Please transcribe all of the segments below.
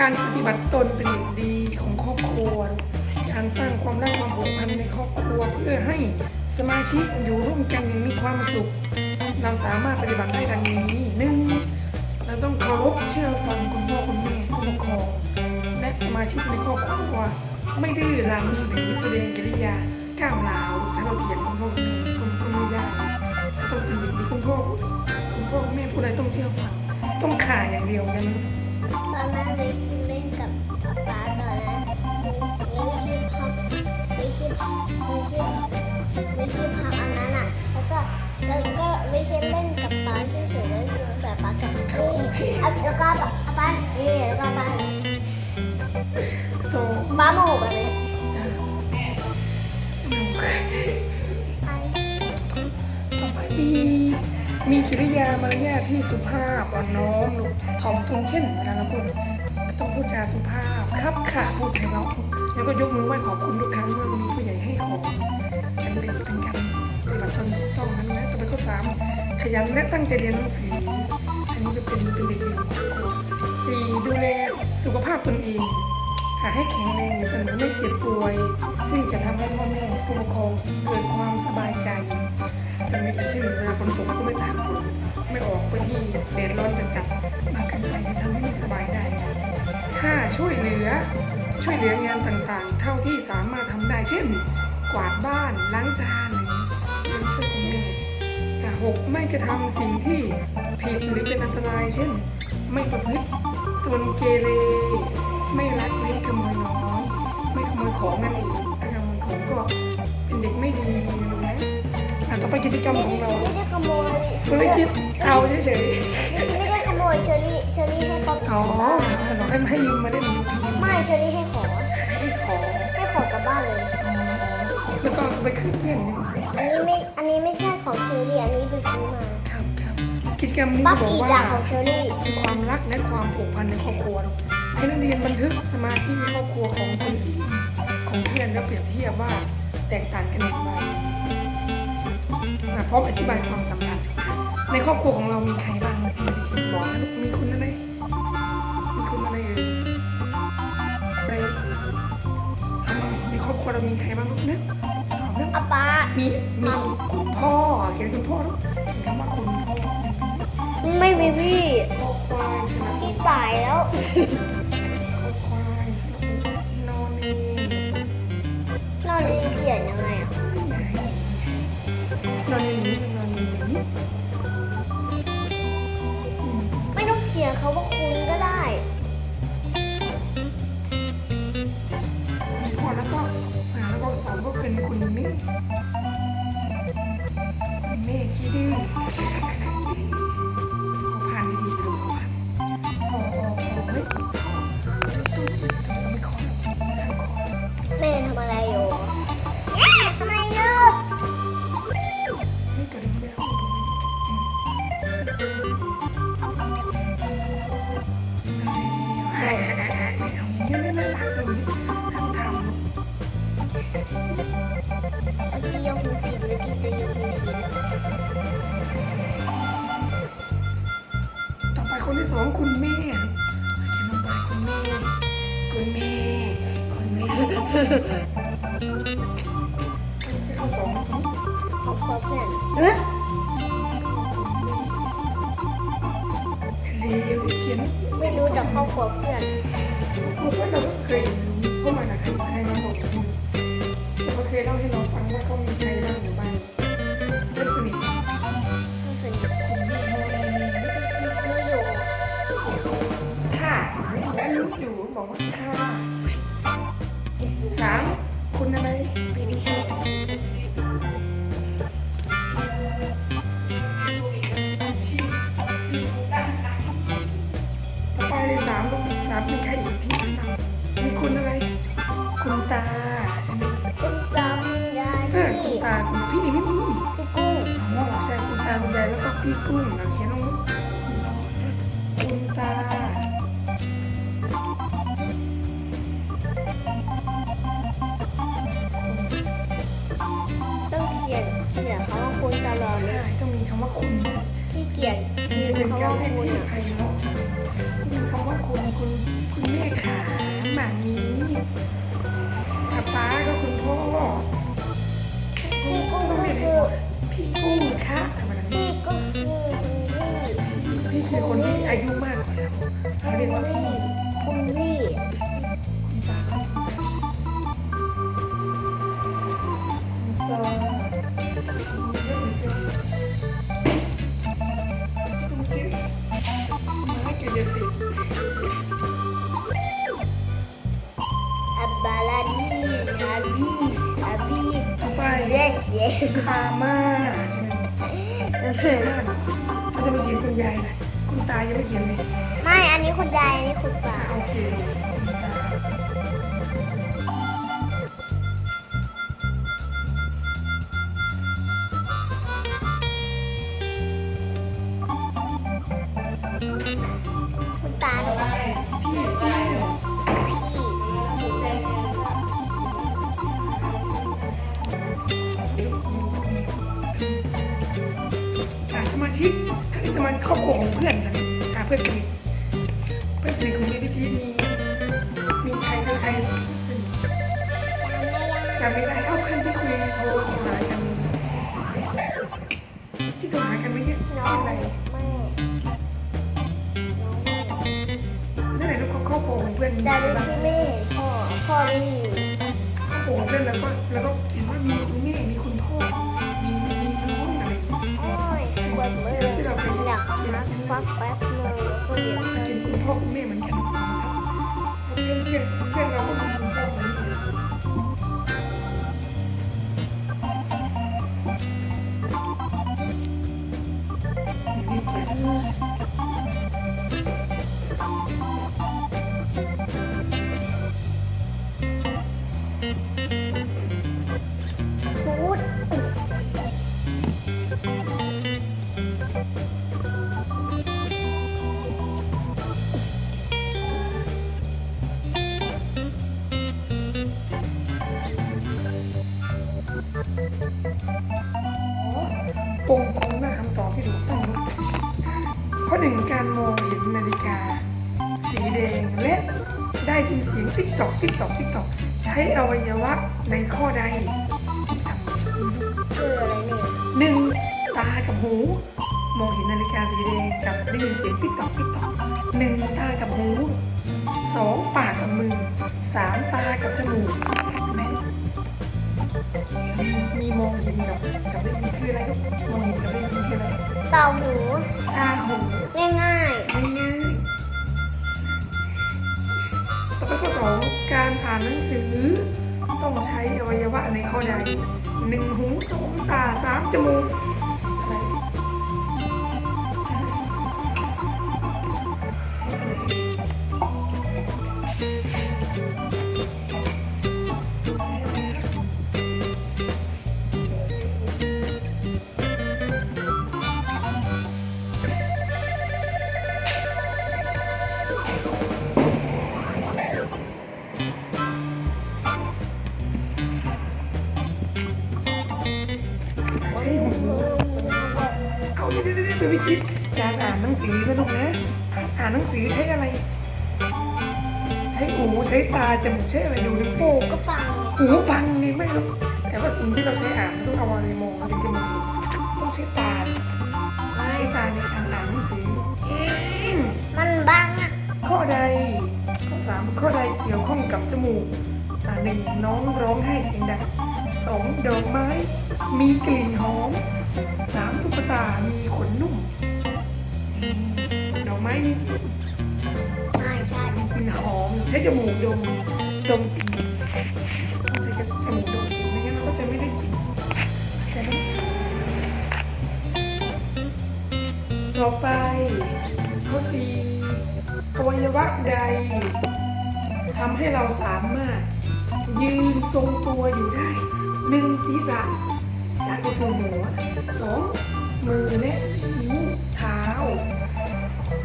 การปฏิบัติตนเป็นเด็กดีของครอบครัว การสร้างความรักความผูกพันในครอบครัวเพื่อให้สมาชิกอยู่ร่วมกันอย่างมีความสุข เราสามารถปฏิบัติได้ดังนี้หนึ่งเราต้องเคารพเชื่อฟังคุณพ่อคุณแม่ผู้ปกครองและสมาชิกในครอบครัว ไม่ดื้อรั้นหรือแสดงกิริยาก้าวร้าวถ้าเราเถียงคุณพ่อคุณแม่ก็ก็ไม่ได้ต้องเป็นอย่นคุณพ่อคุณพ่อแม่ผู้ใดต้องเชื่อฟังต้องข่าอย่างเดียวใช่ไหม ตอนนั้นวิคิเล่นกับป๊าตอนนั้นวิคิพับวิคิวิคิวิคิพับอันนั้นอะ แล้วก็แล้วก็วิคิเล่นกับป๊าเฉยๆแล้วอยู่แต่ป๊ากับนี่อะแล้วก็ป๊านี่แล้วก็ป๊าโซป๊าโมโหแบบนี้ มีกิริยามารยาทที่สุภาพอ่อนน้อมลูกถ่อมตนเช่นเวลาเราพูดก็ต้องพูดจาสุภาพครับค่ะพูดไพเราะแล้วก็ยกมือไหว้ขอบคุณทุกครั้งเมื่อมีผู้ใหญ่ให้ของเป็นเด็กเป็นการปฏิบัติตนถูกต้องนั้นนะต่อไปข้อสามขยันและตั้งใจเรียนหนังสืออันนี้จะเป็นเป็นเด็กดีของสี่ดูแลสุขภาพตนเองหาให้แข็งแรงอยู่เสมอไม่เจ็บป่วย ซึ่งจะทำให้พ่อแม่ผู้ปกครองเกิดความสบายใจ จะไม่ที่เวลาฝนตกก็ไม่ตากฝนไม่ออกไปที่แดดร้อนจัดๆมากเกินไปทำให้ไม่สบายได้ห้าช่วยเหลือช่วยเหลืองานต่างๆ เท่าที่สามารถทำได้เช่น กวาดบ้านล้างจานอะไรอย่างนี้ช่วยคุณแม่หกไม่กระทำสิ่งที่ผิดหรือเป็นอันตราย เช่น ไม่ประพฤติตนเกเรไม่รักเล็กขโมยน้อยไม่ขโมยของนั่นเองถ้าขโมยของก็เป็นเด็กไม่ดีนะ อะต่อไปกิจกรรมของเราไม่ได้ขโมยเฮ้ยคิดเอาเฉยไม่ได้ขโมยเชอรี่เชอรี่ให้ป๊อปๆอ๋อเราให้ให้ยืมมาได้ไหมไม่เชอรี่ให้ขอให้ขอให้ขอกลับบ้านเลยแล้วก็เอาไปคืนเพื่อนดีกว่าอันนี้ไม่อันนี้ไม่ใช่ของเชอรี่อันนี้ไปซื้อมาครับครับกิจกรรมนี้ป๊อปบอกปี้ว่าด่างของเชอรี่คือความรักและความผูกพันในครอบครัวให้นักเรียนบันทึกสมาชิกในครอบครัวของคนอื่นของเพื่อนแล้วเปรียบเทียบว่าแตกต่างกันอย่างไร อะพร้อมอธิบายความสัมพันธ์ในครอบครัวของเรามีใครบ้างที่พี่ชิมบอกนะลูกมีคุณอะไรมีคุณอะไรเอ่ยอะไรอะในครอบครัวเรามีใครบ้างลูกเนี่ยตอบเรื่องอาป้ามีมีคุณพ่อเขียนคุณพ่อลูกเขียนคำว่าคุณพ่อไม่มีพี่คอควายสระพี่ตายแล้ว คนที่สองคุณแม่เขียนลงไปคุณแม่ คุณแม่ คุณแม่ข้อสองขอบคุณเพื่อนเอ๊ะเร็วเขียนไม่รู้จากครอบครัวเพื่อนคุณว่าเราก็เคยพวกมันอะครใครมาบอกเราเขาเคยเล่าให้เราฟังว่าเขามีใครบ้าง ลูกอยู่บอกว่าค่ะสามคุณอะไรบีบีชอบต่อไปสามลูกสามเป็นใครอีกพี่สามมีคุณอะไร คุณตาใช่ไหมคุณจำยายเออคุณตาคุณพี่นี่ไม่มีพี่กุ้งอ๋อใช่คุณตาคุณยายแล้วก็พี่กุ้งนะ เกลียดดูเขว่าคุณอะดูว่าคุณคุณคุณแม่ขาหมามีป้าป้าก็คุณพ่อพี่กุ้งก็ไม่พูดพี่กุ้งค่ะพี่กุ้งพี่คือคนที่อายุมากกว่าเขาเรียกว่า คาม่าใช่ไหมคาม่าเขาจะไม่เขียนคุณยายนะคุณตายังไม่เขียนเลยไม่ อันนี้คุณยาย อันนี้คุณตา โอเค มาชิกถ้าเป็นสมาชิกครอบครัวของเพื่อนกันหาเพื่อนสนิทเพื่อนสนิทของมีวิธีมีมีใครบ้างใครสนิทจำไม่ได้จำไม่ได้เอาเพื่อนที่คุยโทรหากันที่โทรหากันไม่เยอะน้องอะไรไม่น้องไม่นั่นแหละลูกครอบครัวของเพื่อนมีแต่ใครดูบ้างที่ไม่เห็นพ่อพ่อไม่อยู่ครอบครัวของเพื่อนแล้วก็แล้วก็เห็นว่ามีคุณแม่มีคุณพ่อ ยมืออยากพักแป๊บนึงแล้วก็เดี๋ยว กินคุณพ่อคุณแม่เหมือนกันเพื่อนเพื่อนเราก็มีคุณพ่อคุณแม่ ปงปงหน้าคำตอบที่ถูกต้องข้อหนึ่งการมองเห็นนาฬิกา สีแดงและได้ยินเสียงติ๊กตอกติ๊กตอกติ๊กตอกใช้อวัยวะในข้อใดคืออะไรเนี่ยหนึ่งตากับหู มองเห็นนาฬิกาสีแดงกับได้ยินเสียงติ๊กตอกติ๊กตอกหนึ่งตากับหูสองปากกับมือสามตากับจมูกแม่ มีมีมองห็นกับกับเล่นคืออะไรลูกมงห็นกับได้ยินคืออะไรต่าหูตาหูง่ายง่ายๆต่อไปข้อสองการอ่านหนังสือ ต้องใช้อวัยวะในข้อใดหนึ่งหูสองตาสามจมูก ดี๋ยวเดี๋ยวเดี๋ยวไปคิดการอ่านหนังสือนะลูกนะอ่านหนังสือใช้อะไร ใช้หูใช้ตาจมูกใช้อะไรดูหนังๆสืหูอก็ฟังหูฟังนี่ไม่รู้แต่ว่าสิ่งที่เราใช้อ่านต้องเอาอะไรมองเราถึงจะมองต้องใช้ตาใช้ตาในการอ่านหนังสืออืมมันบังอะข้อใดข้อสามข้อใดเกี่ยวข้องกับจมูกอ่าหนึ่งน้องร้องไห้เสียงดังสองดอกไม้ มีกลิ่นหอม สามตุ๊กตา มีขนนุ่มอืมดอกไม้มีกลิ่นไม่ใช่มีกลิ่นหอมใช้จมูกดมดมกลิ่นต้องใช้จมูกดมกลิ่นไม่งั้นเราก็จะไม่ได้กลิ่นจะได้ต่อไปข้อสี่อวัยวะใดทำให้เราสามารถยืนทรงตัวอยู่ได้หนึ่งศีรษะ มือหัวสองมือและนิ้วเท้า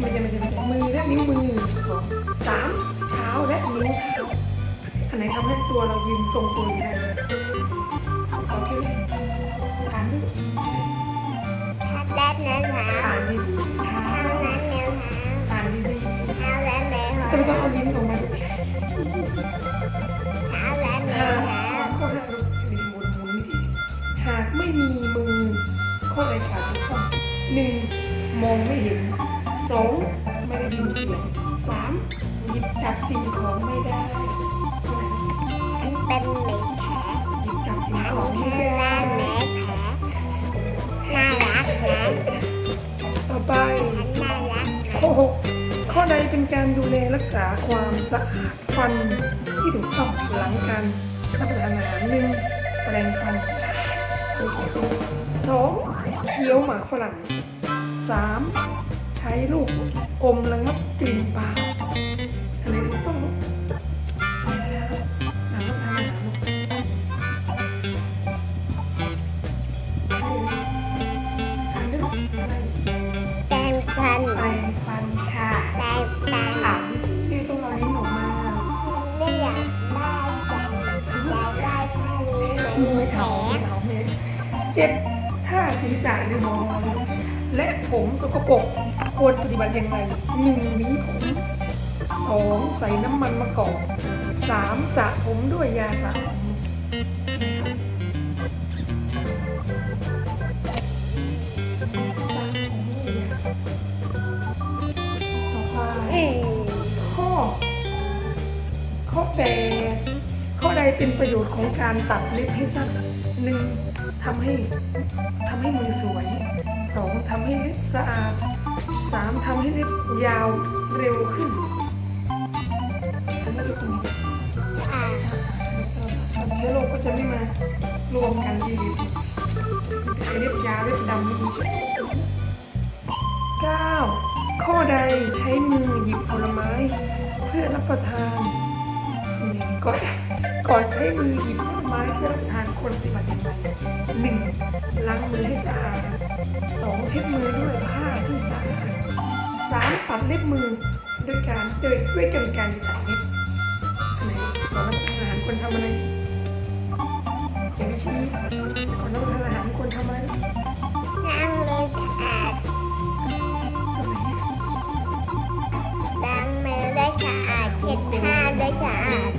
ไม่ใช่ไม่ใช่ไม่ใช่มือและนิ้วมือสองสามเท้าและนิ้วเท้าอันไหนทำให้ตัวเรายืนทรงตัวอยู่ได้โอเคไหมอ่านดิถ้าแดดนั้นหาอ่านดีๆเท้าเท่านั้นแนวหาอ่านดีเท้าแล้วแนวๆหาแต่ไม่ต้องเอาลิ้นออกมาดูเท้าแล้วแนหาว องไม่เห็นสองไม่ได้ยินเสียงสามหยิบจับสิ่งของไม่ได้อันเป็นเมฆแขหยิบจับสิ่งอันของคืไม่อหได้น้าแม่แขน่ารักนะต่อไปฉันน่ารักนะข้อหกข้อใดเป็นการดูแลรักษาความสะอาดฟันที่ถูกต้องหลังการรับประทานอาหารหนึ่งแปรงฟันสองเคี้ยวหมากฝรั่ง สามใช้ลูกอมระงับกลิ่นปากอันไหนถูกต้องลูกน้ำทานอาหารลูกทานได้ลูกอะไรแปรงฟันแปรงฟันค่ะแปรงฟันถามที่ต้องเอาลิ้นออกมาไม่อยากได้จังอยากได้แค่นี้เหมือนมืมีอแผลเท้าเท้าเมตรเจ็ดถ้าศีรษะหรือมอง และผมสกปรกควรปฏิบัติอย่างไรหนึ่งหวีผมสองใส่น้ำมันมะกอกสามสระผมด้วยยาสระผมสระผมด้วยยาต่อไปข้อ ข้อแปดข้อใดเป็นประโยชน์ของการตัดเล็บให้สั้นหนึ่งทำให้ทำให้มือสวย สองทำให้เล็บสะอาดสามทำให้เล็บยาวเร็วขึ้นทำให้เล็บมีอ่าเชื้อโรคก็จะไม่มารวมกันที่เล็บเล็บยาวเล็บดำไม่มีเชื้อโรคเก้าข้อใดใช้มือหยิบผลไม้ เพื่อรับประทานก่อนก่อนใช้มือหยิบผล ไม้เพื่อรับประทานควรปฏิบัติอย่างไรหนึ่งล้างมือให้สะอาดสองเช็ดมือด้วยผ้าที่สะอาดสามตัดเล็บมือด้วยการด้วยด้วยกรรไกรตัดเล็บอันไหนก่อนรับประทานอาหารควรทำอะไรอย่าไปชี้ก่อนรับประทานอาหารควรทำอะไรล้างมือสะอาดตรงไหนล้างมือได้สะอาดเช็ดผ้าได้สะอาด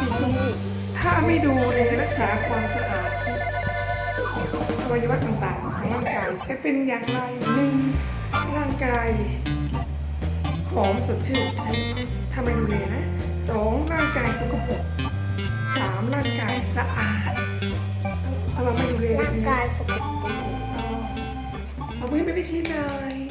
สุดท้ายข้อสี่คือถ้าไม่ดูแลรักษาความสะอาดอวัยวะต่างๆของร่างกายจะเป็นอย่างไรหนึ่งร่างกายหอมสดชื่นใช่ไหมถ้าไม่ดูแลนะสองร่างกายสกปรกสามร่างกายสะอาดถ้าเราไม่ดูแลร่างกายสกปรกเอาเพื่อนไปไปชี้หน่อย